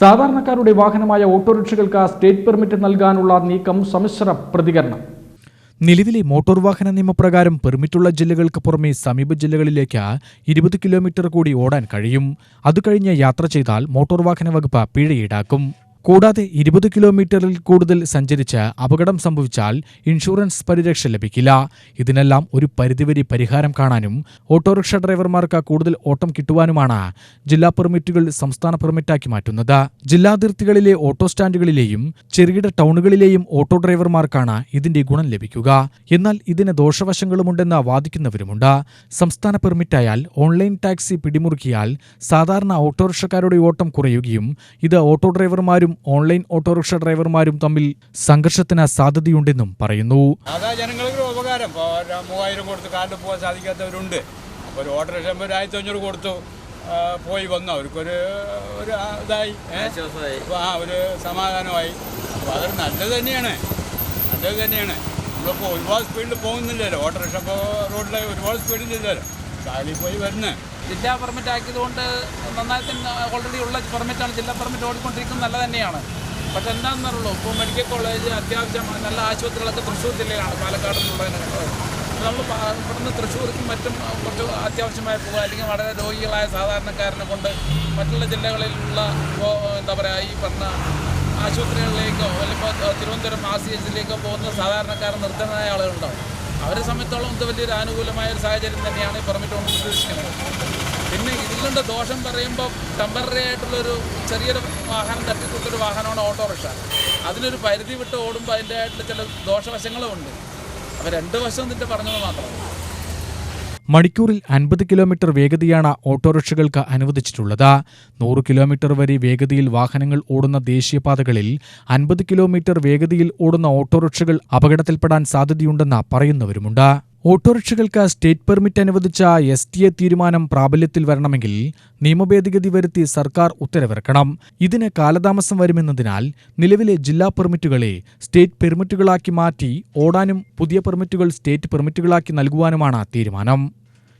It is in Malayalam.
സാധാരണക്കാരുടെ വാഹനമായ ഓട്ടോറിക്ഷകൾക്ക് സ്റ്റേറ്റ് പെർമിറ്റ് നൽകാനുള്ള നീക്കം സമ്മിശ്ര പ്രതികരണം. നിലവിലെ മോട്ടോർ വാഹന നിയമപ്രകാരം പെർമിറ്റുള്ള ജില്ലകൾക്ക് പുറമെ സമീപ ജില്ലകളിലേക്ക് ഇരുപത് കിലോമീറ്റർ കൂടി ഓടാൻ കഴിയും. അതുകഴിഞ്ഞ് യാത്ര ചെയ്താൽ മോട്ടോർ വാഹന വകുപ്പ് പിഴ ഈടാക്കും. കൂടാതെ ഇരുപത് കിലോമീറ്ററിൽ കൂടുതൽ സഞ്ചരിച്ച് അപകടം സംഭവിച്ചാൽ ഇൻഷുറൻസ് പരിരക്ഷ ലഭിക്കില്ല. ഇതിനെല്ലാം ഒരു പരിധിവരെ പരിഹാരം കാണാനും ഓട്ടോറിക്ഷ ഡ്രൈവർമാർക്ക് കൂടുതൽ ഓട്ടം കിട്ടുവാനുമാണ് ജില്ലാ പെർമിറ്റുകൾ സംസ്ഥാന പെർമിറ്റാക്കി മാറ്റുന്നത്. ജില്ലാതിർത്തികളിലെ ഓട്ടോ സ്റ്റാൻഡുകളിലെയും ചെറുകിട ടൗണുകളിലെയും ഓട്ടോ ഡ്രൈവർമാർക്കാണ് ഇതിന്റെ ഗുണം ലഭിക്കുക. എന്നാൽ ഇതിന് ദോഷവശങ്ങളുമുണ്ടെന്ന് വാദിക്കുന്നവരുമുണ്ട്. സംസ്ഥാന പെർമിറ്റായാൽ ഓൺലൈൻ ടാക്സി പിടിമുറുക്കിയാൽ സാധാരണ ഓട്ടോറിക്ഷക്കാരുടെ ഓട്ടം കുറയുകയും ഇത് ഓട്ടോ ഡ്രൈവർമാരും ഓൺലൈൻ ഓട്ടോറിക്ഷ ഡ്രൈവർമാരും തമ്മിൽ സംഘർഷത്തിന് സാധ്യതയുണ്ടെന്നും പറയുന്നു. അതാ ജനങ്ങൾക്ക് ഒരു ഉപകാരം ഇപ്പോൾ മൂവായിരം കൊടുത്ത് കാറിൽ പോകാൻ സാധിക്കാത്തവരുണ്ട്. അപ്പോൾ ഒരു ഓട്ടോറിക്ഷ ഒരു ആയിരത്തി അഞ്ഞൂറ് കൊടുത്തു പോയി വന്നു. അവർക്കൊരു ഒരു ഇതായി. അപ്പോൾ ആ ഒരു സമാധാനമായി. അപ്പോൾ അതൊരു നല്ലത് തന്നെയാണ്. നല്ലത് തന്നെയാണ്. നമ്മളിപ്പോൾ ഒരുപാട് സ്പീഡിൽ പോകുന്നില്ലല്ലോ. ഓട്ടോറിക്ഷ ഇപ്പോൾ റോഡിൽ ഒരുപാട് സ്പീഡിലില്ലല്ലോ കാലിൽ പോയി വരുന്നത് ജില്ലാ പെർമിറ്റ് ആക്കിയതുകൊണ്ട് നന്നായി തന്നെ ഓൾറെഡി ഉള്ള പെർമിറ്റാണ്. ജില്ലാ പെർമിറ്റ് ഓടിക്കൊണ്ടിരിക്കുന്നത് നല്ല തന്നെയാണ്. പക്ഷെ എന്താണെന്നുള്ളൂ ഇപ്പോൾ മെഡിക്കൽ കോളേജ് അത്യാവശ്യം നല്ല ആശുപത്രികളൊക്കെ തൃശ്ശൂർ ജില്ലയിലാണ് പാലക്കാട് നമ്മൾ ഇവിടുന്ന് തൃശ്ശൂർക്കും മറ്റും കുറച്ച് അത്യാവശ്യമായി പോകുക അല്ലെങ്കിൽ വളരെ രോഗികളായ സാധാരണക്കാരനെ കൊണ്ട് മറ്റുള്ള ജില്ലകളിലുള്ള ഇപ്പോൾ എന്താ പറയുക ഈ പറഞ്ഞ ആശുപത്രികളിലേക്കോ അല്ലെങ്കിൽ തിരുവനന്തപുരം ആർ സി എച്ചിലേക്കോ പോകുന്ന സാധാരണക്കാരൻ നിർത്തനായ ആളുകളുണ്ടാവും. അവരെ സംബന്ധിച്ചോളം ഇത് വലിയൊരു അനുകൂലമായ ഒരു സാഹചര്യം തന്നെയാണ് ഈ പെർമിറ്റ് കൊണ്ട് പിന്നെ ഇതിലുണ്ട് ദോഷം പറയുമ്പോൾ ടെമ്പററി ആയിട്ടുള്ളൊരു ചെറിയൊരു വാഹനം തട്ടിക്കൊടുത്തൊരു വാഹനമാണ് ഓട്ടോറിക്ഷ. അതിനൊരു പരിധി വിട്ട് ഓടുമ്പോൾ അതിന്റെ ആയിട്ടുള്ള ചില ദോഷവശങ്ങളും ഉണ്ട്. അപ്പോൾ രണ്ട് വശം ഇതിന്റെ പറഞ്ഞത് മാത്രമാണ് മണിക്കൂറിൽ അൻപത് കിലോമീറ്റർ വേഗതയാണ് ഓട്ടോറിക്ഷകൾക്ക് അനുവദിച്ചിട്ടുള്ളത്. നൂറ് കിലോമീറ്റർ വരെ വേഗതയിൽ വാഹനങ്ങൾ ഓടുന്ന ദേശീയപാതകളിൽ അൻപത് കിലോമീറ്റർ വേഗതയിൽ ഓടുന്ന ഓട്ടോറിക്ഷകൾ അപകടത്തിൽപ്പെടാൻ സാധ്യതയുണ്ടെന്ന് പറയുന്നവരുമുണ്ട്. ഓട്ടോറിക്ഷകൾക്ക് സ്റ്റേറ്റ് പെർമിറ്റ് അനുവദിച്ച എസ് ടി എ തീരുമാനം പ്രാബല്യത്തിൽ വരണമെങ്കിൽ നിയമഭേദഗതി വരുത്തി സർക്കാർ ഉത്തരവിറക്കണം. ഇതിന് കാലതാമസം വരുമെന്നതിനാൽ നിലവിലെ ജില്ലാ പെർമിറ്റുകളെ സ്റ്റേറ്റ് പെർമിറ്റുകളാക്കി മാറ്റി ഓടാനും പുതിയ പെർമിറ്റുകൾ സ്റ്റേറ്റ് പെർമിറ്റുകളാക്കി നൽകുവാനുമാണ് തീരുമാനം.